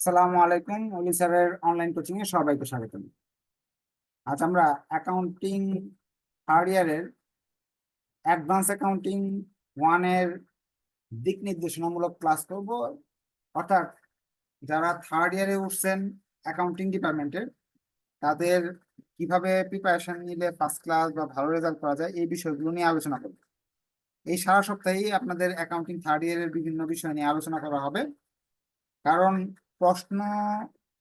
সালামু আলাইকুম অলি স্যারের অনলাইন কোচিং এ সবাইকে স্বাগতম। আজ আমরা অ্যাকাউন্টিং থার্ড ইয়ারের অ্যাডভান্স অ্যাকাউন্টিং ওয়ানের দিক নির্দেশনামূলক ক্লাস করব। অর্থাৎ যারা থার্ড ইয়ারে উঠছেন অ্যাকাউন্টিং ডিপার্টমেন্টের তাদের কীভাবে প্রিপারেশন নিলে ফার্স্ট ক্লাস বা ভালো রেজাল্ট করা যায় এই বিষয়গুলো নিয়ে আলোচনা করব। এই সারা সপ্তাহেই আপনাদের অ্যাকাউন্টিং থার্ড ইয়ারের বিভিন্ন বিষয় নিয়ে আলোচনা করা হবে। কারণ প্রশ্ন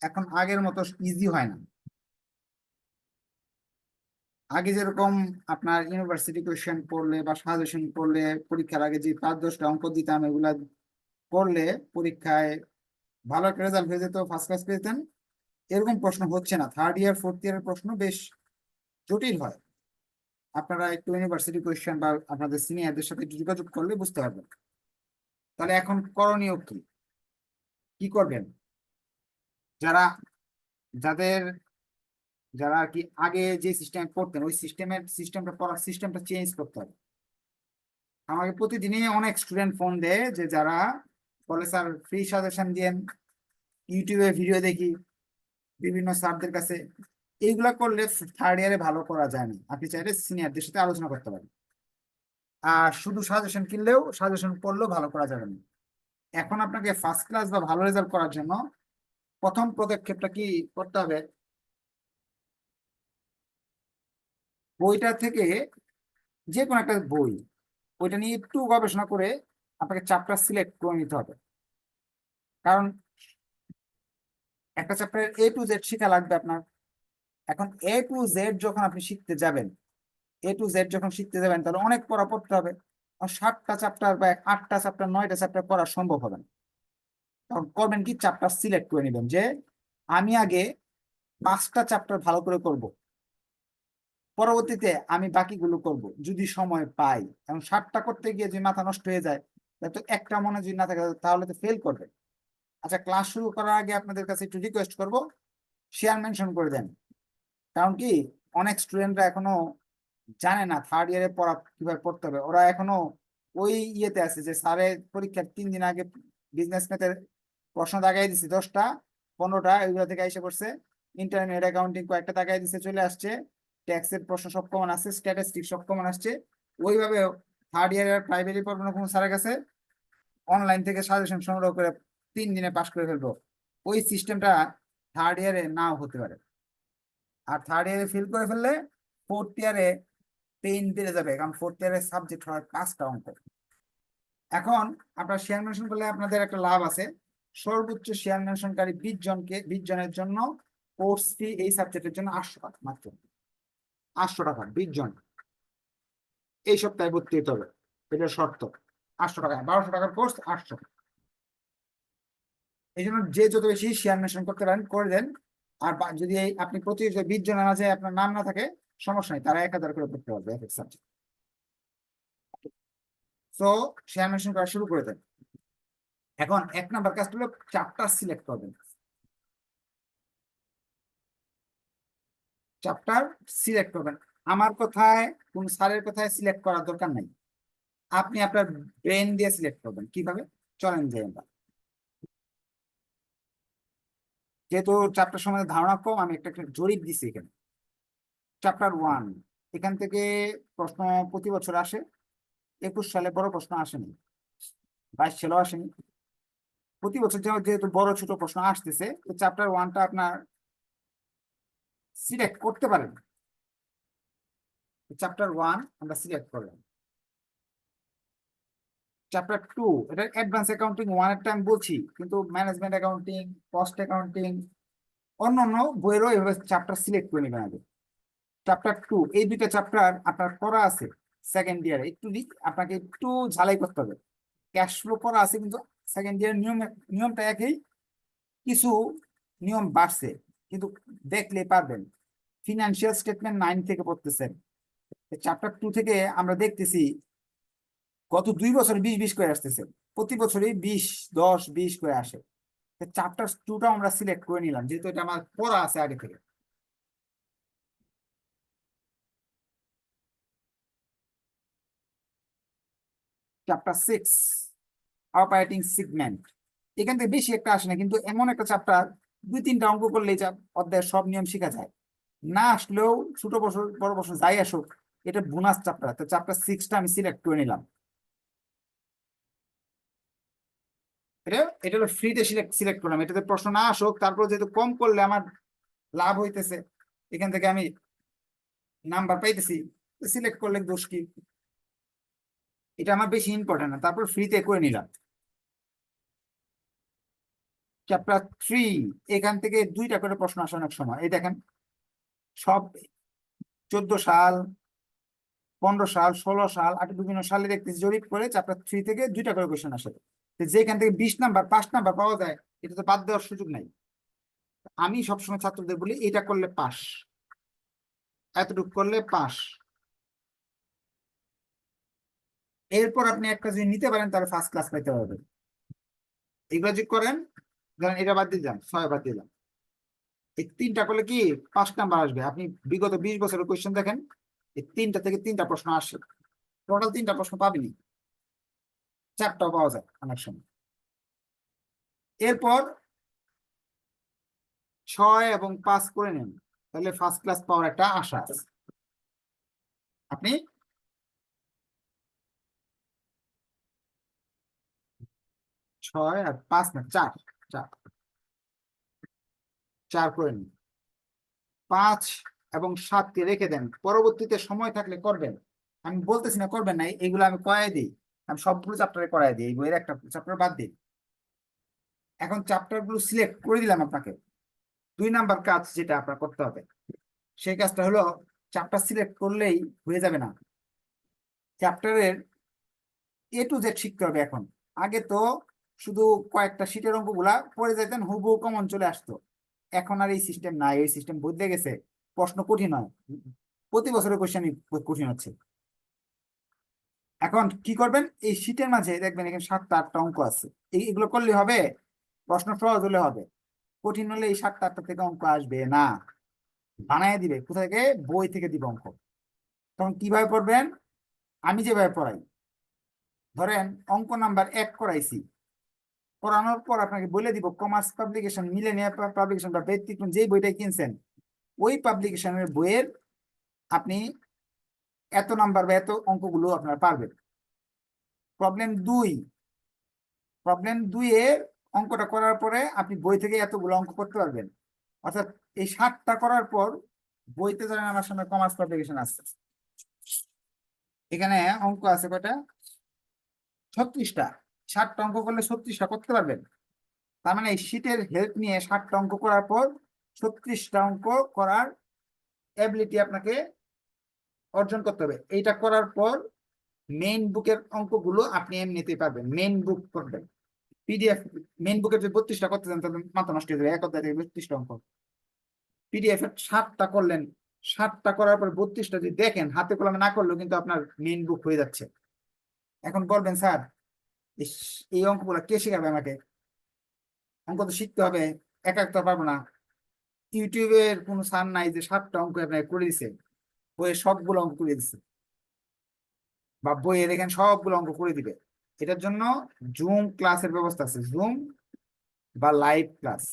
এখন আগের মতো ইজি হয় না। আগে যেরকম আপনার ইউনিভার্সিটি কোয়েশ্চেন পড়লে বা সাজেশন পড়লে পরীক্ষার আগে যে পাঁচ দশটা অঙ্ক দিতাম, এগুলা পড়লে পরীক্ষায় ভালো একটা রেজাল্ট হয়ে যেত ফার্স্ট ক্লাস পেতেন এরকম প্রশ্ন হচ্ছে না। থার্ড ইয়ার ফোর্থ ইয়ারের প্রশ্ন বেশ জটিল হয়। আপনারা একটু ইউনিভার্সিটি কোয়েশ্চেন বা আপনাদের সিনিয়রদের সাথে একটু যোগাযোগ করলে বুঝতে পারবেন। তাহলে এখন করণীয় কি? কি করবেন? যারা, যাদের, যারা আর কি আগে যে সিস্টেম পড়তেন ওই সিস্টেমের সিস্টেমটা পড়ার সিস্টেমটা চেঞ্জ করতে হবে। আমাকে প্রতিদিনই অনেক স্টুডেন্ট ফোন দেয় যে যারা বলে, স্যার ফ্রি সাজেশন দিয়েন ইউটিউবে ভিডিও দেখি, বিভিন্ন স্যারদের কাছে। এইগুলা করলে থার্ড ইয়ারে ভালো করা যায় না। আপনি চাইলে সিনিয়রদের সাথে আলোচনা করতে পারেন। আর শুধু সাজেশন কিনলেও সাজেশন পড়লেও ভালো করা যাবে না। এখন আপনাকে ফার্স্ট ক্লাস বা ভালো রেজাল্ট করার জন্য প্রথম পদক্ষেপটা কি করতে হবে? বইটা থেকে যে কোনো একটা বই ওইটা নিয়ে একটু গবেষণা করে আপনাকে চ্যাপ্টার সিলেক্ট করে নিতে হবে। কারণ একটা চ্যাপ্টারের এ টু জেড শেখা লাগবে আপনার। এখন এ টু জেড যখন আপনি শিখতে যাবেন এ টু জেড যখন শিখতে যাবেন, তাহলে অনেক পড়া পড়তে হবে। সাতটা চ্যাপ্টার বা আটটা চ্যাপ্টার নয়টা চ্যাপ্টার পড়া সম্ভব হবে না। করবেন কি? চ্যাপ্টার সিলেক্ট করে নেবেন যে আমি আগে পাঁচটা চ্যাপ্টার ভালো করে করব। পরবর্তীতে আমি বাকিগুলো করব, যদি সময় পাই। এবং সাতটা করতে গিয়ে যদি মাথা নষ্ট হয়ে যায় তো একটা মনে যদি না থাকে, তাহলে তো ফেল করবে আচ্ছা ক্লাস শুরু করার আগে আপনাদের কাছে একটু রিকোয়েস্ট করব শেয়ার মেনশন করে দেন। কারণ কি? অনেক স্টুডেন্টরা এখনও জানে না থার্ড ইয়ারে পড়া কীভাবে পড়তে হবে। ওরা এখনও ওই ইয়েতে আছে যে স্যারের পরীক্ষার তিন দিন আগে বিজনেস ম্যাথের প্রশ্ন দাগাই দিছে, দশটা, পনেরোটা, এগুলো থেকে এসে পড়ছে। ইন্টারনেট অ্যাকাউন্টিং কয়েকটা দাগাই দিছে, চলে আসছে। ট্যাক্সের প্রশ্ন সব কমন আসছে স্ট্যাটিস্টিক সব কমন আসছে। ওইভাবে থার্ড ইয়ারের প্রাইমারি পড়ানো কোনো স্যারের কাছে অনলাইন থেকে সাজেশন সংগ্রহ করে তিন দিনে পাশ করে ফেলব। ওই সিস্টেমটা থার্ড ইয়ারে নাও হতে পারে। আর থার্ড ইয়ারে ফিল করে ফেললে ফোর্থ ইয়ারে পেইন বেড়ে যাবে, কারণ ফোর্থ ইয়ারের সাবজেক্ট হয় পাঁচটা অঙ্ক। এখন আপনার শেয়ার মেনশন করলে আপনাদের একটা লাভ আছে। সর্বোচ্চ শেয়ার মেনশনকারী বিশ জনকে, বিশ জনের জন্য কোর্স ফি এই সাবজেক্টের জন্য আটশো টাকা মাত্র। আটশো টাকা, বিশ জন। এই সপ্তাহে ভর্তি হতে হবে। এটা শর্ত। আটশো টাকা, বারোশো টাকার কোর্স আটশো এই জন্য যে যত বেশি শেয়ার মেনশন করতে পারেন, করে দেন। আর যদি আপনি প্রতি বিশ জনের মাঝে আপনার নাম না থাকে, সমস্যা নেই। তারা এক হাজার করে পড়তে পারবে এক এক সাবজেক্ট সো শেয়ার মেনশন করা শুরু করে দেন। এখন এক নাম্বার কাজ হলো চ্যাপ্টার সিলেক্ট করবেন। চ্যাপ্টার সিলেক্ট করবেন। আমার কথায়, কোন স্যারের কথায় সিলেক্ট করার দরকার নাই। আপনি আপনার ব্রেন দিয়ে সিলেক্ট করবেন। কীভাবে? চলেন যাই আমরা। যেহেতু চ্যাপ্টার সম্বন্ধে ধারণা কম, আমি একটা একটা জরিপ দিছি এখানে। চ্যাপ্টার ওয়ান এখান থেকে প্রশ্ন প্রতি বছর আসে। একুশ সালে বড় প্রশ্ন আসেনি। বাইশ সালেও আসেনি। প্রতি বছর যেহেতু বড় ছোট প্রশ্ন আসতেছে চ্যাপ্টার ওয়ানটা আপনার সিলেক্ট করতে পারেন। চ্যাপ্টার ওয়ান আমরা সিলেক্ট করলাম। চ্যাপ্টার টু এটা অ্যাডভান্স অ্যাকাউন্টিং ওয়ানেরটা আমি বলছি, কিন্তু ম্যানেজমেন্ট অ্যাকাউন্টিং কস্ট অ্যাকাউন্টিং অন্য অন্য বইয়েরও এভাবে চ্যাপ্টার সিলেক্ট করে নেবেন আগে। চ্যাপ্টার টু এই দুইটা চ্যাপ্টার আপনার করা আছে সেকেন্ড ইয়ারে একটু আপনাকে একটু ঝালাই করতে হবে। ক্যাশ ফ্লো করা আছে কিন্তু সেকেন্ড ইয়ার নিয়ম, নিয়মটা একই। কিছু নিয়ম বাড়ছে, কিন্তু দেখলে পারবেন। ফিনান্সিয়াল স্টেটমেন্ট নাইন থেকে পড়তেছেন। চ্যাপ্টার টু থেকে আমরা দেখতেছি, গত দুই বছর বিশ বিশ করে আসতেছে। প্রতি বছরই বিশ, দশ, বিশ করে আসে। চ্যাপ্টার টুটা আমরা সিলেক্ট করে নিলাম, যেহেতু এটা আমার পড়া আছে আগে থেকে। চ্যাপ্টার সিক্স অপারেটিং সিগমেন্ট এখান থেকে বেশি একটা আসে না, কিন্তু এমন একটা চ্যাপ্টার দুই তিনটা অঙ্ক করলেই যা অধ্যায়ের সব নিয়ম শেখা যায়। না আসলেও ছোট বছর, বড় বছর যাই আসুক, এটা বোনাস চ্যাপ্টার তো চ্যাপ্টার সিক্সটা আমি সিলেক্ট করে নিলাম। এটা এটা হলো ফ্রিতে সিলেক্ট সিলেক্ট করলাম। এটাতে প্রশ্ন না আসুক, তারপর যেহেতু কম করলে আমার লাভ হইতেছে, এখান থেকে আমি নাম্বার পাইতেছি সিলেক্ট করলে দোষ কি? এটা আমার বেশি ইম্পর্টেন্ট না, তারপর ফ্রিতে করে নিলাম। চ্যাপ্টার থ্রি এখান থেকে দুইটা করে প্রশ্ন আসে অনেক সময়। এই দেখেন, সব চোদ্দ সাল, পনেরো সাল, ষোলো সাল আর বিভিন্ন সালে দেখতেছি, জরিপ করে চ্যাপ্টার থ্রি থেকে দুইটা করে কোয়েশ্চেন আসে। যেখান থেকে বিশ নাম্বার, পাঁচ নাম্বার পাওয়া যায়, এটা তো বাদ দেওয়ার সুযোগ নাই। আমি সবসময় ছাত্রদের বলি, এটা করলে পাস। এতটুকু করলে পাস। এরপর আপনি একটা যদি নিতে পারেন, তাহলে ফার্স্ট ক্লাস পাইতে পারবেন। এগুলো যদি করেন ধরেন এটা বাদ দিয়ে যান ছয় বাদ দিলাম। এই তিনটা করলে কি পাঁচ নাম্বার আসবে? আপনি বিগত বিশ বছরের কোয়েশ্চেন দেখেন, এই তিনটা থেকে তিনটা প্রশ্ন আসে। টোটাল তিনটা প্রশ্ন পাবেনি চারটাও পাওয়া যায় অনেক সময়। এরপর ছয় এবং পাঁচ করে নেন, তাহলে ফার্স্ট ক্লাস পাওয়ার একটা আশা আছে। আপনি ছয় আর পাঁচ না, চার। চার। চার করে পাঁচ এবং সাতকে রেখে দেন। পরবর্তীতে সময় থাকলে করবেন। আমি বলতেছি না করবেন না এইগুলো আমি করাই দিই। আমি সবগুলো চ্যাপ্টারে করাই দিই, এই বইয়ের একটা চ্যাপ্টার বাদ দিই। এখন চ্যাপ্টারগুলো সিলেক্ট করে দিলাম আপনাকে। দুই নাম্বার কাজ যেটা আপনার করতে হবে, সেই কাজটা হলো চ্যাপ্টার সিলেক্ট করলেই হয়ে যাবে না। চ্যাপ্টারের এ টু জেড শিখতে হবে এখন। আগে তো শুধু কয়েকটা শীটের অঙ্কগুলা পড়ে যেতেন হুবহু কমন চলে আসতো। এখন আর এই সিস্টেম নাই, এই সিস্টেম বদলে গেছে। প্রশ্ন কঠিন হয়। প্রতি বছরের কোশ্চেন কঠিন হচ্ছে। এখন কি করবেন? এই শীটের মাঝে দেখবেন এখানে সাতটা, আটটা অঙ্ক আছে। এই- এগুলো করলে হবে? প্রশ্ন সহজ হলে হবে। কঠিন হলে এই সাতটা, আটটা থেকে অঙ্ক আসবে না। বানায় দিবে, কোথা থেকে? বই থেকে দিবে অঙ্ক। তখন কীভাবে পড়বেন? আমি যেভাবে পড়াই। ধরেন অঙ্ক নাম্বার এক করাইছি। পড়ানোর পর আপনাকে বলে দিব কমার্স পাবলিকেশন মিলেনিয়া পাবলিকেশন বা ব্যক্তিক্রম যেই বইটাই কিনছেন, ওই পাবলিকেশনের বইয়ের আপনি এত নাম্বার বা এত অঙ্কগুলো আপনারা পারবেন। প্রবলেম দুই প্রবলেম দুই এর অঙ্কটা করার পরে আপনি বই থেকে এতগুলো অঙ্ক করতে পারবেন। অর্থাৎ এই ষাটটা করার পর বইতে ধরেন আমার সামনে কমার্স পাবলিকেশন আসছে। এখানে অঙ্ক আছে কয়টা? ছত্রিশটা। ষাটটা অঙ্ক করলে ছত্রিশটা করতে পারবেন। তার মানে এই হেল্প নিয়ে ষাটটা অঙ্ক করার পর ছত্রিশটা অঙ্ক করার এবিলিটি আপনাকে অর্জন করতে হবে। এইটা করার পর মেইন বুকের অঙ্কগুলো আপনি এমনিতে পারবেন। মেইন বুক করবেন। পিডিএফ মেইন বুকের যে বত্রিশটা করতে চান, তাহলে মাথা নষ্ট হয়ে যাবে। এক অধ্যায় থেকে বত্রিশটা অঙ্ক। পিডিএফ এর ষাটটা করলেন। সাতটা করার পর বত্রিশটা যদি দেখেন, হাতে কলমে না করলেও কিন্তু আপনার মেইন বুক হয়ে যাচ্ছে। এখন বলবেন, স্যার এই অঙ্কগুলো কে শেখাবে আমাকে? অঙ্ক তো শিখতে হবে, একা একটা পারব না। ইউটিউবের কোনো সার নাই যে সাতটা অঙ্ক আপনাকে করে দিছে, বইয়ের সবগুলো অঙ্ক করে দিছে। বা বইয়ের এখানে সবগুলো অঙ্ক করে দিবে। এটার জন্য জুম ক্লাসের ব্যবস্থা আছে। জুম বা লাইভ ক্লাস।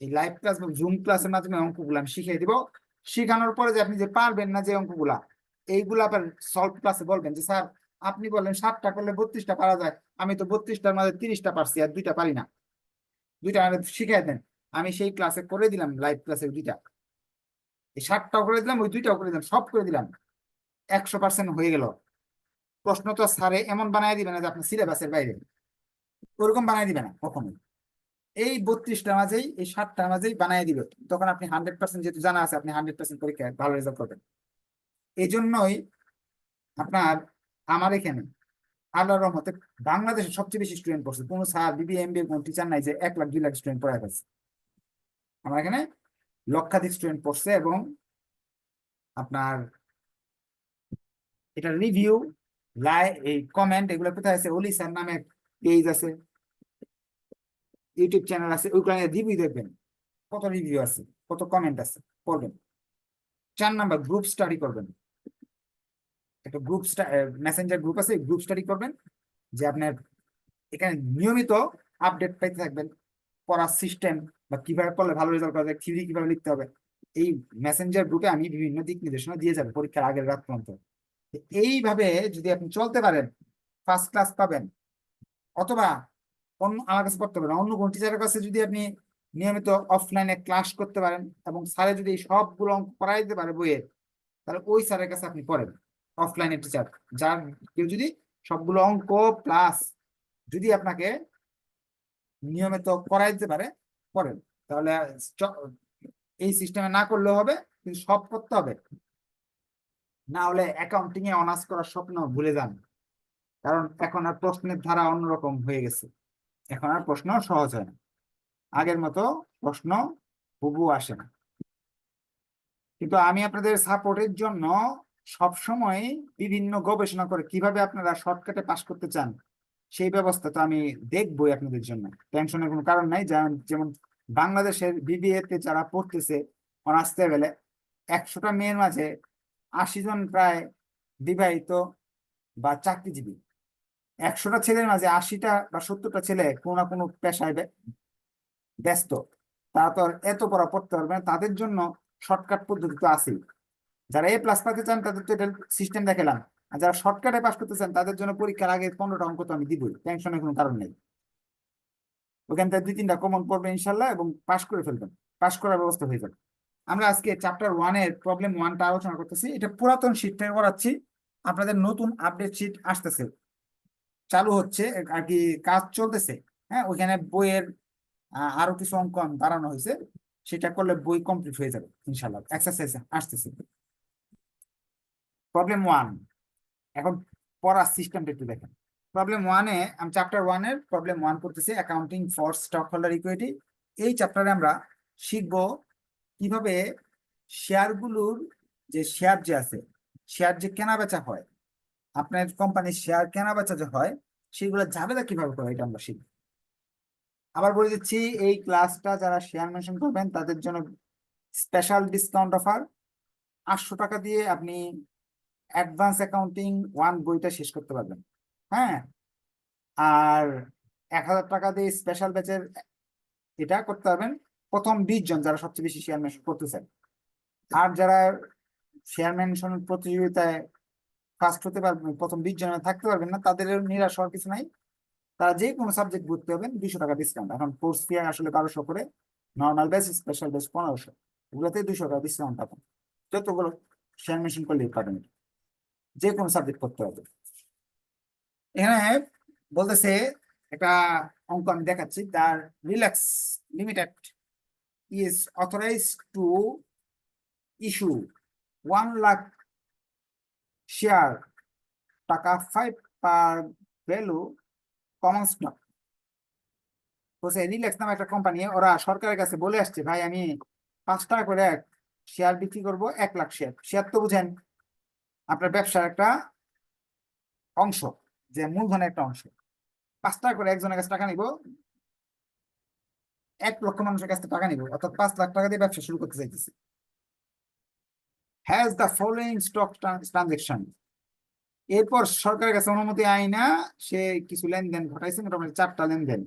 এই লাইভ ক্লাস বা জুম ক্লাসের মাধ্যমে অঙ্কগুলো আমি শিখিয়ে দিব। শিখানোর পরে যে আপনি যে পারবেন না যে অঙ্কগুলা, এইগুলো আবার সলভ ক্লাসে বলবেন যে, স্যার আপনি বললেন সাতটা করলে বত্রিশটা পারা যায়। আমি তো বত্রিশটার মধ্যে তিরিশটা পারছি আর দুইটা পারি না। দুইটা আমাদের শিখিয়ে দেন। আমি সেই ক্লাসে করে দিলাম লাইভ ক্লাসে দুইটা। এই ষাটটাও করে দিলাম, ওই দুইটাও করে দিলাম, সব করে দিলাম। একশো পার্সেন্ট হয়ে গেল। প্রশ্ন তো স্যারে এমন বানায় দিবে না যে আপনার সিলেবাসের বাইরে। ওরকম বানায় দিবে না কখনোই। এই বত্রিশটার মাঝেই, এই ষাটটার মাঝেই বানায় দিবে। তখন আপনি হান্ড্রেড পার্সেন্ট যেহেতু জানা আছে, আপনি হান্ড্রেড পার্সেন্ট পরীক্ষায় ভালো রেজাল্ট করবেন এই জন্যই আপনার আমার এখানে আল্লাহ রহমতে বাংলাদেশের সবচেয়ে বেশি স্টুডেন্ট পড়ছে। কোনো স্যার, বিবি এম বি কোনো টিচার নাই যে এক লাখ, দুই লাখ স্টুডেন্ট পড়ায় ফেলছে। আমার এখানে লক্ষাধিক স্টুডেন্ট পড়ছে এবং আপনার এটা রিভিউ লাই এই কমেন্ট এগুলো কোথায় আছে? অলি স্যার নামে পেজ আছে। ইউটিউব চ্যানেল আছে। ওইগুলো রিভিউ দেখবেন। কত রিভিউ আছে, কত কমেন্ট আছে, পড়বেন। চার নাম্বার গ্রুপ স্টাডি করবেন। একটা গ্রুপ মেসেঞ্জার গ্রুপ আছে গ্রুপ স্টাডি করবেন, যে আপনার এখানে নিয়মিত আপডেট পাইতে থাকবেন, পড়ার সিস্টেম বা কীভাবে পড়লে ভালো রেজাল্ট করা যায় থিওরি কীভাবে লিখতে হবে, এই মেসেঞ্জার গ্রুপে আমি বিভিন্ন দিক নির্দেশনা দিয়ে যাব পরীক্ষার আগের রাত পর্যন্ত। এইভাবে যদি আপনি চলতে পারেন ফার্স্ট ক্লাস পাবেন, অথবা অন্য, আমার কাছে পড়তে পারেন অন্য কোন টিচারের কাছে যদি আপনি নিয়মিত অফলাইনে ক্লাস করতে পারেন এবং স্যারে যদি সবগুলো অঙ্ক করাই দিতে পারে বইয়ের তাহলে ওই স্যারের কাছে আপনি পড়েন। অফলাইনে টিচার যার কেউ যদি সবগুলো অঙ্ক প্লাস যদি আপনাকে নিয়মিত করাই দিতে পারে, করেন। তাহলে এই সিস্টেমে না করলেও হবে, কিন্তু সব করতে হবে। না হলে অ্যাকাউন্টিং এ অনার্স করার স্বপ্ন ভুলে যান। কারণ এখন আর প্রশ্নের ধারা অন্যরকম হয়ে গেছে। এখন আর প্রশ্ন সহজ হয় না। আগের মতো প্রশ্ন হুবু আসে না। কিন্তু আমি আপনাদের সাপোর্টের জন্য সবসময় বিভিন্ন গবেষণা করে কীভাবে আপনারা শর্টকাটে পাস করতে চান, সেই ব্যবস্থা তো আমি দেখবই আপনাদের জন্য। টেনশনের কোনো কারণ নাই যেমন বাংলাদেশের বিবিএ তে যারা পড়তেছে অনার্স লেভেলে একশোটা মেয়ের মাঝে আশি জন প্রায় বিবাহিত বা চাকরিজীবী। একশোটা ছেলের মাঝে আশিটা বা সত্তরটা ছেলে কোনো না কোনো পেশায় ব্যস্ত। তারা তো এত পড়া পড়তে পারবে না, তাদের জন্য শর্টকাট পদ্ধতি তো আছেই। যারা এ প্লাস পাতে চান, তাদের তো এটা সিস্টেম দেখালাম। আর যারা শর্টকাটে পাস করতে চান, তাদের জন্য পরীক্ষার আগে পনেরোটা অঙ্ক তো আমি দিবই টেনশনের কোনো কারণ নেই। ওখান থেকে দুই তিনটা কমন পড়বে ইনশাল্লাহ এবং পাস করে ফেলবেন পাস করার ব্যবস্থা হয়ে যাবে। আমরা আজকে চ্যাপ্টার ওয়ানের প্রবলেম ওয়ানটা আলোচনা করতেছি, এটা পুরাতন শীট থেকে করাচ্ছি, আপনাদের নতুন আপডেট শীট আসতেছে। চালু হচ্ছে, আর কি কাজ চলতেছে হ্যাঁ ওইখানে বইয়ের আরও কিছু অঙ্ক বাড়ানো হয়েছে, সেটা করলে বই কমপ্লিট হয়ে যাবে, ইনশাল্লাহ এক্সারসাইজ আসতেছে। প্রবলেম ওয়ান এখন পড়ার সিস্টেমটা একটু দেখেন। প্রবলেম ওয়ানে আমি চ্যাপ্টার ওয়ানের প্রবলেম ওয়ান করতেছি accounting for stock holder equity এই চ্যাপ্টারে আমরা শিখব কীভাবে শেয়ারগুলোর যে শেয়ার যে আছে শেয়ার যে কেনা বেচা হয়, আপনার কোম্পানির শেয়ার কেনা বেচা যে হয় সেগুলো জাবেদা কীভাবে করে এটা আমরা শিখব। আবার বলে দিচ্ছি, এই ক্লাসটা যারা শেয়ার মেনশন করবেন, তাদের জন্য স্পেশাল ডিসকাউন্ট অফার আটশো টাকা দিয়ে আপনি অ্যাডভান্স অ্যাকাউন্টিং ওয়ান বইটা শেষ করতে পারবেন। হ্যাঁ? আর এক হাজার টাকা দিয়ে স্পেশাল ব্যাচের এটা করতে পারবেন। প্রথম বিশ জন যারা সবচেয়ে বেশি শেয়ার মেনশন করতে চান আর যারা শেয়ার মেনশন প্রতিযোগিতায় ফার্স্ট হতে পারবেন, প্রথম বিশ জনের থাকতে পারবেন না, তাদের নিরাশ হওয়ার কিছু নাই। তারা যে কোনো সাবজেক্ট ভর্তি হবেন দুশো টাকা ডিসকাউন্ট এখন কোর্স ফি আসলে বারোশো করে নর্মাল ব্যাচ স্পেশাল বেস পনেরোশো। এগুলোতে দুশো টাকা ডিসকাউন্ট পাবেন। যতগুলো শেয়ার মেশিন করলেই পাবেন। যে কোনো সাবজেক্ট করতে হবে। এখানে বলতেছে একটা অঙ্ক আমি দেখাচ্ছি, তার relax limited is authorise to issue one lakh share টাকা five par value common stock বলছে রিল্যাক্স নামে একটা কোম্পানি ওরা সরকারের কাছে বলে আসছে, ভাই, আমি পাঁচ টাকা করে এক শেয়ার বিক্রি করব, এক লাখ শেয়ার শেয়ার তো বুঝেন আপনার ব্যবসার একটা অংশ, যে মূলধনের একটা অংশ। পাঁচ টাকা করে একজনের কাছে টাকা নিব, এক লক্ষ মানুষের কাছে টাকা নিব, অর্থাৎ পাঁচ লাখ টাকা দিয়ে ব্যবসা শুরু করতে চাইতেছি। Has the following stock transaction এরপর সরকারের কাছে অনুমতি আইনা সে কিছু লেনদেন ঘটাইছে, মোটামুটি চারটা লেনদেন।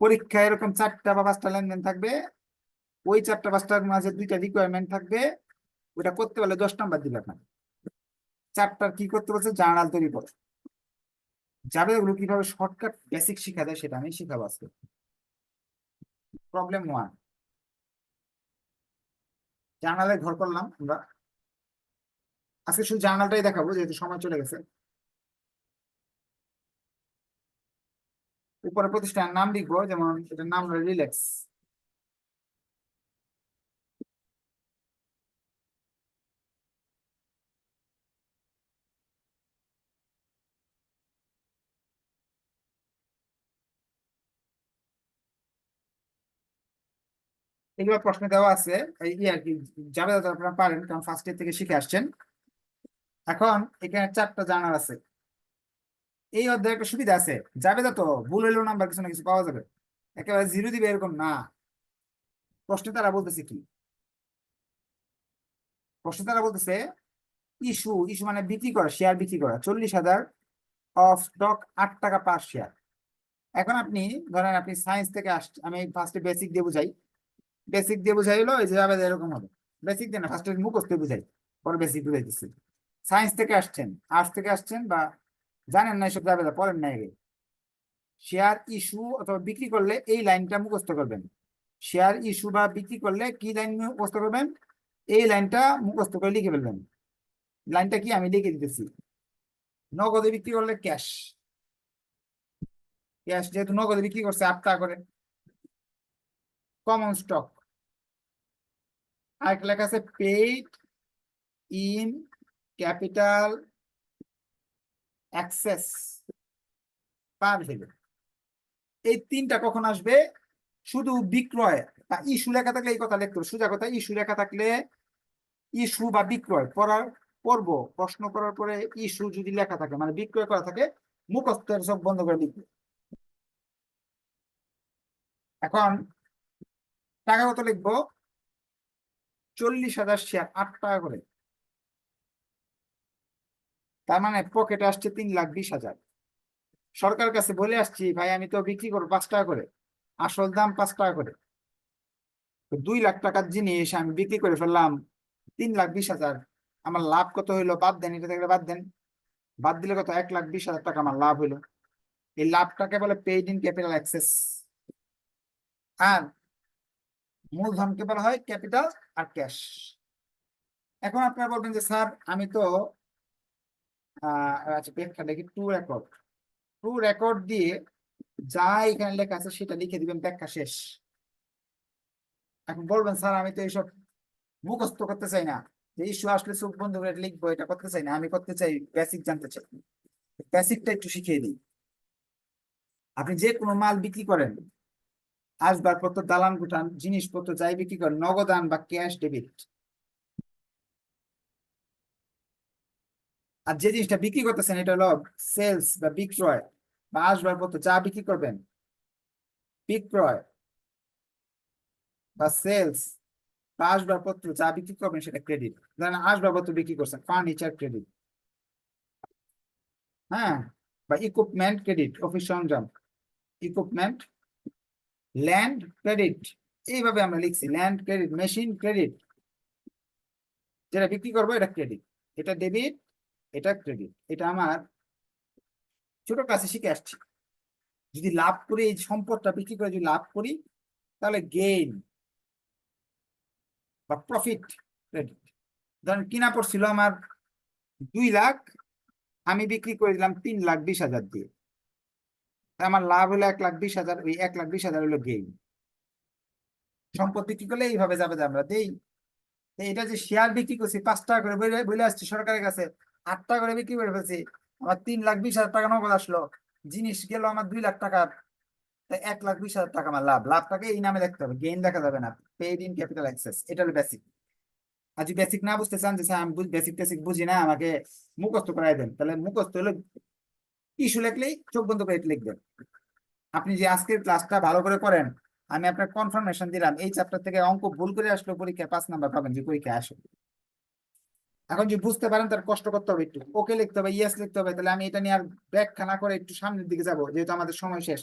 পরীক্ষা এরকম চারটা বা পাঁচটা লেনদেন থাকবে, ওই চারটা পাঁচটার মাঝে দুইটা রিকোয়ারমেন্ট থাকবে ওটা করতে পারলে দশ নাম্বার দিবে আপনার চারটার কি করতে বলছে? জার্নাল তৈরি করো। যাবে ওগুলো কীভাবে শর্টকাট বেসিক শিখা যায় সেটা আমি শিখাবো আজকে। প্রবলেম ওয়ান জার্নালে ঘর করলাম আমরা। আজকে শুধু জার্নালটাই দেখাবো, যেহেতু সময় চলে গেছে। উপরে প্রতিষ্ঠানের নাম লিখব, যেমন এটার নাম রিল্যাক্স এগুলো প্রশ্ন দেওয়া আছে। এই আর কি যাতে আপনারা পারেন, কারণ ফার্স্ট ইয়ার থেকে শিখে আসছেন। এখন এখানে চারটা জার্নাল আছে। এই অধ্যায়ে একটা সুবিধা আছে। যাবে তো, ভুল হইলেও নাম্বার কিছু না কিছু পাওয়া যাবে। একেবারে জিরো দিবে এরকম না। প্রশ্নে তারা বলতেছে কি? প্রশ্নে তারা বলতেছে, ইস্যু ইস্যু মানে বিক্রি করা শেয়ার বিক্রি করা, চল্লিশ হাজার অফ স্টক আট টাকা পার শেয়ার এখন আপনি, ধরেন আপনি সায়েন্স থেকে আসছেন আমি ফার্স্টে বেসিক দিয়ে বুঝাই। বেসিক দিয়ে বুঝাই হলো এই যে যাবে এরকম হবে। বেসিক দিয়ে না ফার্স্টে মুখস্থ বুঝাই, পরে বেসিক বুঝাইতেছি। সায়েন্স থেকে আসছেন আর্টস থেকে আসছেন বা জানেন না এসব যাবে না পড়েন না আগে শেয়ার ইস্যু অথবা বিক্রি করলে এই লাইনটা মুখস্থ করবেন। শেয়ার ইস্যু বা বিক্রি করলে কি লাইন মুখস্থ করবেন? এই লাইনটা মুখস্থ করে লিখে ফেলবেন। লাইনটা কি? আমি লিখে দিতেছি। নগদে বিক্রি করলে ক্যাশ ক্যাশ যেহেতু নগদে বিক্রি করছে, আট টাকা করে। কমন স্টক আর লেখা আছে পেইড ইন ক্যাপিটাল অ্যাক্সেস এই তিনটা কখন আসবে? শুধু বিক্রয় বা ইস্যু লেখা থাকলে এই কথা লিখতে হবে। সোজা কথা ইস্যু লেখা থাকলে ইস্যু বা বিক্রয় পড়ার পড়ব। প্রশ্ন করার পরে ইস্যু যদি লেখা থাকে মানে বিক্রয় করা থাকে মুখস্থের সব বন্ধ করে লিখবে এখন টাকা কত লিখব? চল্লিশ হাজার শেয়ার আট টাকা করে। তার মানে পকেটে আসছে তিন লাখ বিশ হাজার। সরকার কাছে বলে আসছি, ভাই, আমি তো বিক্রি করব পাঁচ টাকা করে। আসল দাম পাঁচ টাকা করে। দুই লাখ টাকার জিনিস আমি বিক্রি করে ফেললাম, তিন লাখ বিশ হাজার। আমার লাভ কত হইল? বাদ দেন, এটা থেকে বাদ দেন। বাদ দিলে কত? এক লাখ বিশ হাজার টাকা আমার লাভ হইল। এই লাভটাকে বলে পেইড ইন ক্যাপিটাল অ্যাক্সেস আর মূলধনকে বলা হয় ক্যাপিটাল আর ক্যাশ। এখন আপনারা বলবেন যে, স্যার, আমি তো আচ্ছা ব্যাখ্যা দেখি টু রেকর্ড। টু রেকর্ড দিয়ে যা এখানে লেখা আছে সেটা লিখে দিবেন, ব্যাখ্যা শেষ। এখন বলবেন, স্যার, আমি তো এইসব মুখস্থ করতে চাই না। যে ইস্যু আসলে চোখ বন্ধ লিখব, এটা করতে চাই না, আমি করতে চাই বেসিক জানতে চাই। বেসিকটা একটু শিখিয়ে দিই। আপনি যে কোনো মাল বিক্রি করেন আসবাবপত্র দালান গুটান জিনিসপত্র যাই বিক্রি করেন নগদান বা ক্যাশ ডেবিট। আর যে জিনিসটা বিক্রি করতেছেন, এটা হলো সেলস বা বিক্রয় বা আসবাবপত্র, যা বিক্রি করবেন। বিক্রয় বা সেলস বা আসবাবপত্র যা বিক্রি করবেন, সেটা ক্রেডিট। ধরেন আসবাবপত্র বিক্রি করছেন, ফার্নিচার ক্রেডিট। হ্যাঁ? বা ইকুইপমেন্ট ক্রেডিট, অফিস সরঞ্জাম ইকুইপমেন্ট ল্যান্ড ক্রেডিট এইভাবে আমরা লিখছি ল্যান্ড ক্রেডিট মেশিন ক্রেডিট যেটা বিক্রি করব, এটা ক্রেডিট এটা ডেবিট এটা ক্রেডিট এটা আমার ছোট ক্লাসে শিখে আসছি। যদি লাভ করি, এই সম্পদটা বিক্রি করে যদি লাভ করি, তাহলে গেইন বা প্রফিট ক্রেডিট ধরেন কিনা পড়ছিল আমার দুই লাখ, আমি বিক্রি করে দিলাম তিন লাখ বিশ হাজার দিয়ে। আমার লাভ হলো এক লাখ বিশ হাজার, ওই এক লাখ বিশ হাজার হলো গেইন সম্পদ বিক্রি করলে এইভাবে যাবে আমরা দেই? এটা যে শেয়ার বিক্রি করছি, পাঁচ টাকা করে বলে আসছি সরকারের কাছে, আট টাকা করে বিক্রি করে ফেলছি, আমার তিন লাখ বিশ হাজার টাকা নগদ আসলো, জিনিস গেল আমার দুই লাখ টাকার এক লাখ বিশ হাজার টাকা আমার লাভ, লাভটাকে এই নামে দেখতে হবে গেইন দেখা যাবে না পেইড ইন ক্যাপিটাল অ্যাক্সেস এটা হলো বেসিক যদি বেসিক না বুঝতে চান যে আমি বেসিক টেসিক বুঝি না, আমাকে মুখস্থ করাই দেন, তাহলে মুখস্থ হলো ইস্যু লিখলেই চোখ বন্ধ করে লিখবেন। আপনি যে আজকের ক্লাসটা ভালো করে করেন, আমি আপনার কনফার্মেশন দিলাম। এই চ্যাপ্টার থেকে অঙ্ক ভুল করে আসলো, পরীক্ষায় পাঁচ নাম্বার পাবেন, যে পরীক্ষায় আসে এখন যদি বুঝতে পারেন তার কষ্ট করতে হবে একটু। ওকে লিখতে হবে ইয়েস লিখতে হবে, তাহলে আমি এটা নিয়ে আর ব্যাখ্যা না করে একটু সামনের দিকে যাব, যেহেতু আমাদের সময় শেষ।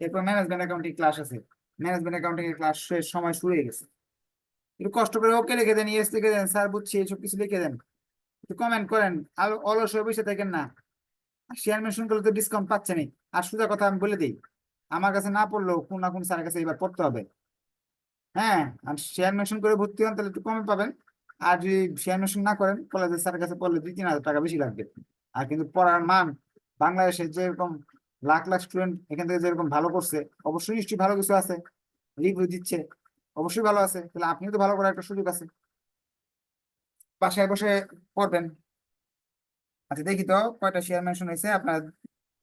এরপর ম্যানেজমেন্ট অ্যাকাউন্টিং ক্লাস আছে। ম্যানেজমেন্ট অ্যাকাউন্টিং এর ক্লাস শেষ, সময় শুরু হয়ে গেছে। একটু কষ্ট করে ওকে লিখে দেন ইয়েস লিখে দেন, স্যার বুঝছি এইসব কিছু লিখে দেন। একটু কমেন্ট করেন আর অলস হয়ে বসে থাকেন না। শেয়ার মেনশন করলে তো ডিসকাউন্ট পাচ্ছেনই আর সোজা কথা আমি বলে দিই, আমার কাছে না পড়লেও কোন না কোন স্যারের কাছে এবার পড়তে হবে। হ্যাঁ আর শেয়ার মেনশন করে ভর্তি হন তাহলে একটু কমে পাবেন। আর যদি শেয়ার মেনশন না করেন কলেজের স্যারের কাছে পড়লে দুই তিন হাজার টাকা বেশি লাগবে। আর কিন্তু পড়ার মান, বাংলাদেশের যেরকম লাখ লাখ স্টুডেন্ট এখান থেকে যেরকম ভালো করছে, অবশ্যই নিশ্চয়ই ভালো কিছু আছে। রিভিউ দিচ্ছে, অবশ্যই ভালো আছে। তাহলে আপনিও তো ভালো করার একটা সুযোগ আছে। বাসায় বসে পড়বেন। আচ্ছা দেখি তো, কয়টা শেয়ার মেনশন হয়েছে, আপনার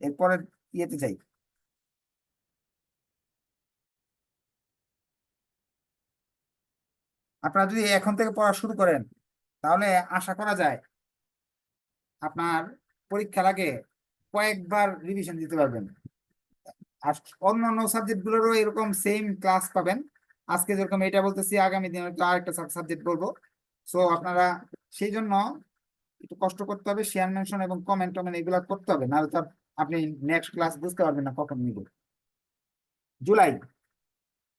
এরপরে ইয়েতে যাই। আপনারা যদি এখন থেকে পড়া শুরু করেন, তাহলে আশা করা যায় আপনার পরীক্ষার আগে কয়েকবার রিভিশন দিতে পারবেন। আর অন্যান্য সাবজেক্ট গুলোরও এরকম সেম ক্লাস পাবেন। আজকে যেরকম এটা বলতেছি, আগামী দিনে আরেকটা সাবজেক্ট বলব। সো আপনারা সেই জন্য একটু কষ্ট করতে হবে শেয়ার মেনশন এবং কমেন্ট টমেন্ট এগুলো করতে হবে, নাহলে তো আপনি নেক্সট ক্লাস বুঝতে পারবেন না কখন নিব। জুলাই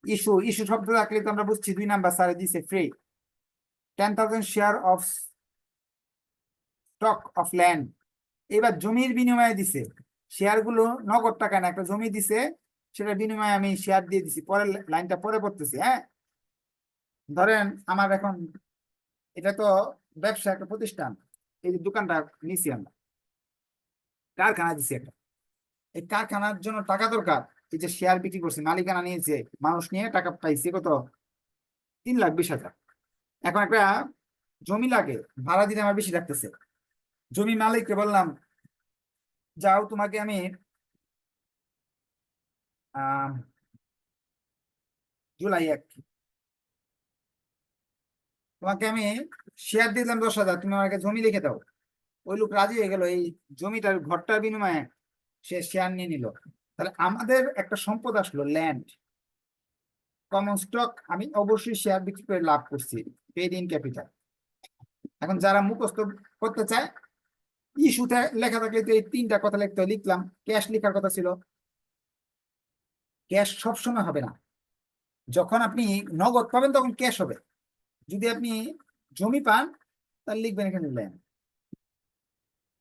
ইস্যু ইস্যু শব্দ রাখলে তো আমরা বুঝছি, দুই নাম্বার স্যারে দিছে free ten thousand share of stock of land এবার জমির বিনিময়ে দিছে শেয়ারগুলো নগদ টাকা না, একটা জমি দিছে, সেটার বিনিময়ে আমি শেয়ার দিয়ে দিছি, পরের লাইনটা পরে পড়তেছি হ্যাঁ? ধরেন, আমার এখন, এটা তো ব্যবসা, একটা প্রতিষ্ঠান এই যে দোকানটা নিছি আমরা। কারখানা দিছি একটা। এই কারখানার জন্য টাকা দরকার। এই যে শেয়ার বিক্রি করছে, মালিকানা নিয়েছে, মানুষ নিয়ে টাকা পাইছে কত? তিন লাখ বিশ হাজার। এখন একটা জমি লাগে, ভাড়া দিতে আমার বেশি লাগতেছে। জমি মালিককে বললাম, যাও তোমাকে আমি জুলাই এক তোমাকে আমি শেয়ার দিলাম দশ হাজার, তুমি আমাকে জমি লিখে দাও। ওই লোক রাজি হয়ে গেল, এই জমিটার ঘরটার বিনিময়ে সে শেয়ার নিয়ে নিল। তাহলে আমাদের একটা সম্পদ আসলো ল্যান্ড কমন স্টক আমি অবশ্যই শেয়ার বিক্রি করে লাভ করছি পেড ইন ক্যাপিটাল এখন যারা মুখস্থ করতে চায়, ইস্যুতে লেখা থাকলে তো এই তিনটা কথা লিখতে লিখলাম ক্যাশ লেখার কথা ছিল। ক্যাশ সবসময় হবে না। যখন আপনি নগদ পাবেন, তখন ক্যাশ হবে। যদি আপনি জমি পান, তাহলে লিখবেন এখানে ল্যান্ড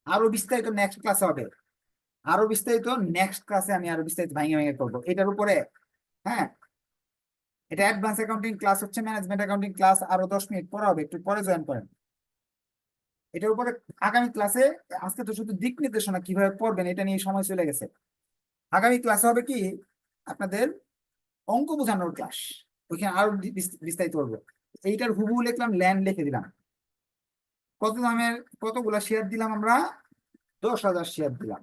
আরও বিস্তারিত নেক্সট ক্লাসে হবে। আরও বিস্তারিত নেক্সট ক্লাসে আমি আরও বিস্তারিত ভাঙে ভাঙে করব। এটার উপরে হ্যাঁ? এটা অ্যাডভান্স অ্যাকাউন্টিং ক্লাস হচ্ছে ম্যানেজমেন্ট অ্যাকাউন্টিং ক্লাস আরও দশ মিনিট পরে হবে, একটু পরে জয়েন করেন। এটার উপরে আগামী ক্লাসে আজকে তো শুধু দিক নির্দেশনা কীভাবে পড়বেন, এটা নিয়ে সময় চলে গেছে। আগামী ক্লাসে হবে কি? আপনাদের অঙ্ক বোঝানোর ক্লাস ওইখানে আরও বিস্তারিত করব এইটার হুবহু লিখলাম ল্যান্ড লিখে দিলাম। কত দামের, কতগুলা শেয়ার দিলাম আমরা? দশ হাজার শেয়ার দিলাম।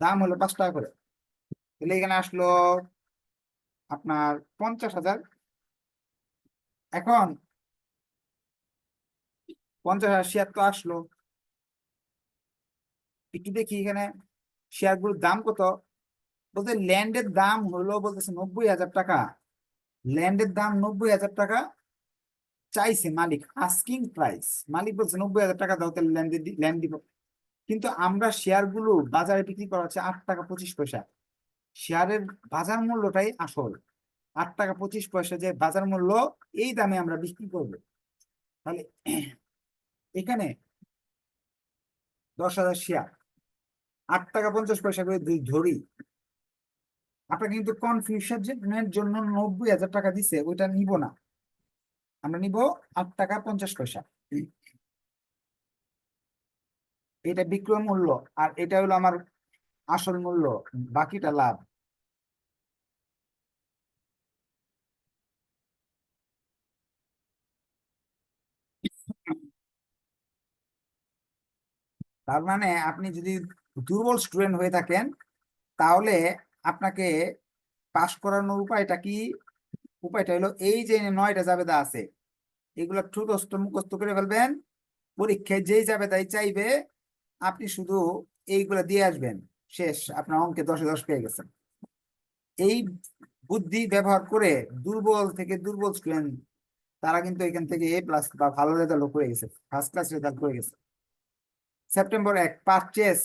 দাম হলো পাঁচ টাকা করে। তাহলে এখানে আসলো আপনার পঞ্চাশ হাজার। এখন পঞ্চাশ হাজার শেয়ার তো আসলো। একটু দেখি এখানে শেয়ারগুলোর দাম কত? বলতে ল্যান্ডের দাম হলো বলতেছে নব্বই হাজার টাকা। ল্যান্ডের দাম নব্বই হাজার টাকা। চাইছে মালিক আস্কিং প্রাইস মালিক বলছে, নব্বই হাজার টাকা দাও, তাহলে ল্যান্ড দিব। কিন্তু আমরা শেয়ারগুলো বাজারে বিক্রি করা হচ্ছে আট টাকা পঁচিশ পয়সা। শেয়ারের বাজার মূল্যটাই আসল। আট টাকা পঁচিশ পয়সা যে বাজার মূল্য, এই দামে আমরা বিক্রি করব। তাহলে এখানে দশ হাজার শেয়ার আট টাকা পঞ্চাশ পয়সা করে দুই ধরি। আপনার কিন্তু কনফিউশনের জন্য নব্বই হাজার টাকা দিছে, ওইটা নিব না। আমরা নিব আট টাকা পঞ্চাশ পয়সা। এটা বিক্রয় মূল্য আর এটা হলো আমার আসল মূল্য, বাকিটা লাভ। তার মানে আপনি যদি দুর্বল স্টুডেন্ট হয়ে থাকেন, তাহলে আপনাকে পাশ করানোর উপায়টা কি? উপায়টা হলো এই যে নয়টা জাবেদা আছে, এগুলো ঠুকস্ত মুখস্থ করে ফেলবেন। পরীক্ষায় যেই জাবেদাই চাইবে, আপনি শুধু এইগুলা দিয়ে আসবেন। শেষ, আপনার অঙ্কে দশে দশ পেয়ে গেছেন। এই বুদ্ধি ব্যবহার করে দুর্বল থেকে দুর্বল স্টুডেন্ট তারা কিন্তু এখান থেকে এ প্লাস বা ভালো রেজাল্ট করে গেছে ফার্স্ট ক্লাস রেজাল্ট করে গেছে। সেপ্টেম্বর এক purchase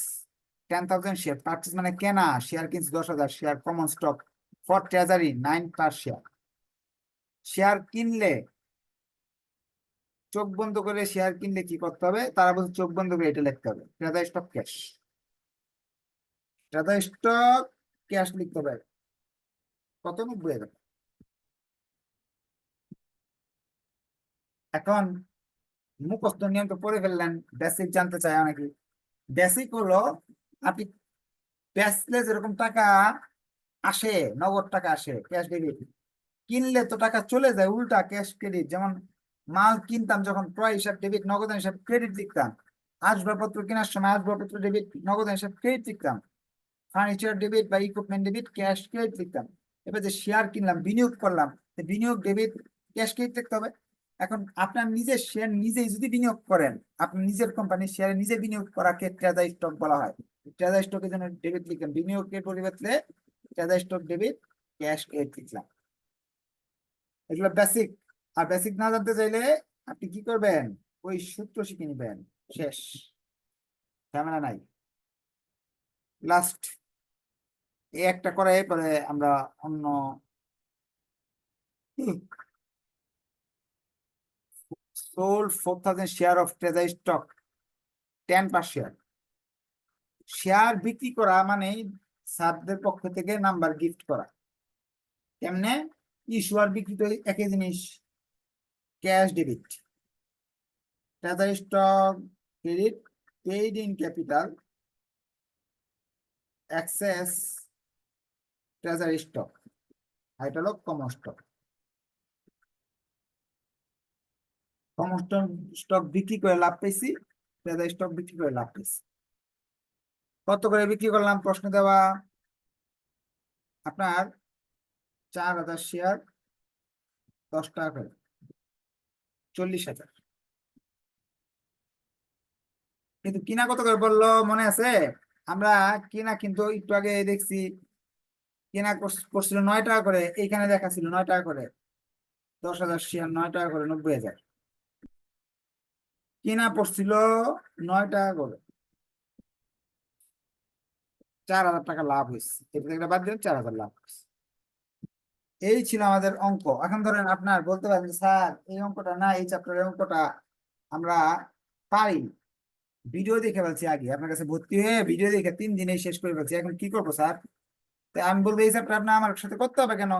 ten thousand share purchase মানে কেনা শেয়ার কিনছে দশ হাজার share common stock for treasury nine per share share কিনলে, চোখ বন্ধ করে শেয়ার কিনলে কি করতে হবে? তারা বলছে চোখ বন্ধ করে এটা লিখতে হবে। Treasury stock cash treasury stock cash লিখতে হবে। কত নব্বই এখন মুখস্থ নিয়ম তো পড়ে ফেললেন বেসিক জানতে চায় অনেকে। বেসিক হলো আপনি বেচলে যেরকম টাকা আসে, নগদ টাকা আসে ক্যাশ ডেবিট কিনলে তো টাকা চলে যায়, উল্টা ক্যাশ ক্রেডিট যেমন মাল কিনতাম যখন ক্রয় হিসাব ডেবিট নগদ হিসাব ক্রেডিট লিখতাম। আসবাবপত্র কেনার সময় আসবাবপত্র ডেবিট নগদ হিসাব ক্রেডিট লিখতাম। ফার্নিচার ডেবিট বা ইকুইপমেন্ট ডেবিট ক্যাশ ক্রেডিট লিখতাম। এবার যে শেয়ার কিনলাম, বিনিয়োগ করলাম বিনিয়োগ ডেবিট ক্যাশ ক্রেডিট লিখতে হবে। এখন আপনার নিজের শেয়ার নিজেই যদি বিনিয়োগ করেন আপনার নিজের কোম্পানির শেয়ারে নিজে বিনিয়োগ করাকে ট্রেজার স্টক বলা হয়। ট্রেজার স্টকের জন্য ডেবিট লিখলাম। বিনিয়োগের পরিবর্তে treasure stock debit cash credit লিখলাম। এগুলো বেসিক আর বেসিক না জানতে চাইলে আপনি কি করবেন? ওই সূত্র শিখে নেবেন। শেষ। ঝামেলা নাই। লাস্ট এই একটা করে পরে আমরা অন্য sold 4000 share of treasury stock. 10 per share. Share বিক্রি করা মানে সাবদের পক্ষ থেকে নাম্বার গিফট করা। কেমনে? ইস্যুয়ার বিক্রি তো একই জিনিস। Cash debit treasury stock credit paid in capital excess treasury stock এটা হলো কমন স্টক কমন স্টক বিক্রি করে লাভ পেয়েছি। ট্রেজারি স্টক বিক্রি করে লাভ পেয়েছি। কত করে বিক্রি করলাম? প্রশ্ন দেওয়া। আপনার চার হাজার শেয়ার দশ টাকা করে। চল্লিশ হাজার। কিন্তু কিনা কত করে বলল মনে আছে? আমরা কিনা কিন্তু একটু আগে দেখছি, কিনা করছিল নয় টাকা করে, এইখানে দেখা ছিল নয় টাকা করে। দশ হাজার শেয়ার নয় টাকা করে, নব্বই হাজার। কিনা পড়ছিল নয় টাকা করে। চার হাজার টাকা লাভ হয়েছে। এটা থেকে বাদ দিলেন চার হাজার লাভ হয়েছে। এই ছিল আমাদের অঙ্ক। এখন ধরেন আপনার বলতে পারেন স্যার, এই অঙ্কটা না, এই চ্যাপ্টারের অঙ্কটা আমরা পারি ভিডিও দেখে ফেলছি আগে, আপনার কাছে ভর্তি হয়ে ভিডিও দেখে তিন দিনে শেষ করে ফেলছি। এখন কি করব, স্যার? তাই আমি বলব, এই চ্যাপ্টার আপনার আমার সাথে করতে হবে কেন?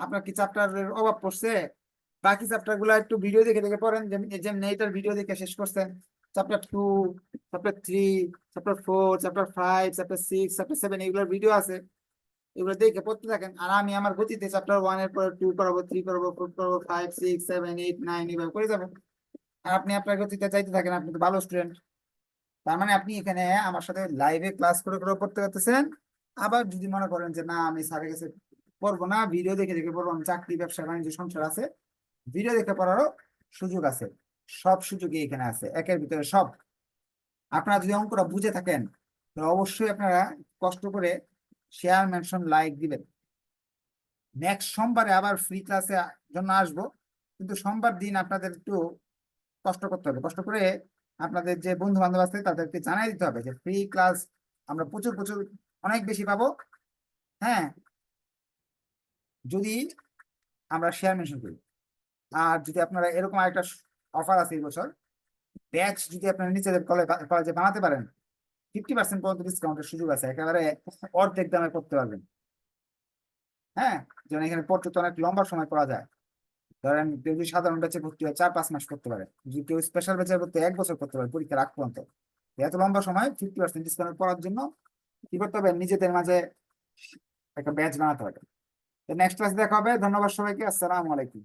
আপনার কি চ্যাপ্টারের অভাব পড়ছে? বাকি চ্যাপ্টারগুলো একটু ভিডিও দেখে দেখে পড়েন, যেমন এইটার ভিডিও দেখে শেষ করছেন। Chapter two chapter three chapter four chapter five chapter six chapter seven এগুলোর ভিডিও আছে। এগুলো দেখে পড়তে থাকেন। আর আমি আমার গতিতে চ্যাপ্টার ওয়ানের পরে টু করাবো থ্রি করাবো ফোর করাবো five six seven eight nine এভাবে করে যাব। আর আপনি আপনার গতিতে চাইতে থাকেন, আপনি তো ভালো স্টুডেন্ট তার মানে আপনি এখানে আমার সাথে লাইভে ক্লাস করে করে পড়তে পারতেছেন। আবার যদি মনে করেন যে, না, আমি স্যারের কাছে পড়ব না ভিডিও দেখে দেখে পড়ব, আমি চাকরি, ব্যবসা, বাণিজ্য, সংসার আছে। ভিডিও দেখে পড়ারও সুযোগ আছে। সব সুযোগই এখানে আছে, একের ভিতরে সব। আপনারা যদি অঙ্কটা বুঝে থাকেন অবশ্যই আপনারা কষ্ট করে শেয়ার মেনশন লাইক দিবেন। নেক্সট সোমবারে আবার ফ্রি ক্লাসে জন্য আসব। কিন্তু সোমবার দিন আপনাদের একটু কষ্ট করতে হবে। কষ্ট করে আপনাদের যে বন্ধু বান্ধব আছে, তাদেরকে জানাই দিতে হবে যে ফ্রি ক্লাস আমরা প্রচুর প্রচুর, অনেক বেশি পাবো। হ্যাঁ? যদি আমরা শেয়ার মেনশন করি। আর যদি আপনারা এরকম একটা অফার আছে এই বছর ব্যাচ যদি আপনারা নিজেদের কলেজে বানাতে পারেন ফিফটি পার্সেন্ট পর্যন্ত ডিসকাউন্টের সুযোগ আছে, একেবারে অর্ধেক দামে করতে পারবেন। হ্যাঁ যেমন এখানে পড়তে তো অনেক লম্বা সময় করা যায়। ধরেন কেউ যদি সাধারণ ব্যাচে ভর্তি হয়, চার পাঁচ মাস করতে পারে। যদি কেউ স্পেশাল ব্যাচে ভর্তি এক বছর করতে পারে পরীক্ষার আগ পর্যন্ত। এত লম্বা সময় ফিফটি পার্সেন্ট ডিসকাউন্ট করার জন্য কি করতে হবে? নিজেদের মাঝে একটা ব্যাচ বানাতে হবে। নেক্সট ক্লাস দেখা হবে। ধন্যবাদ সবাইকে। আসসালামু আলাইকুম।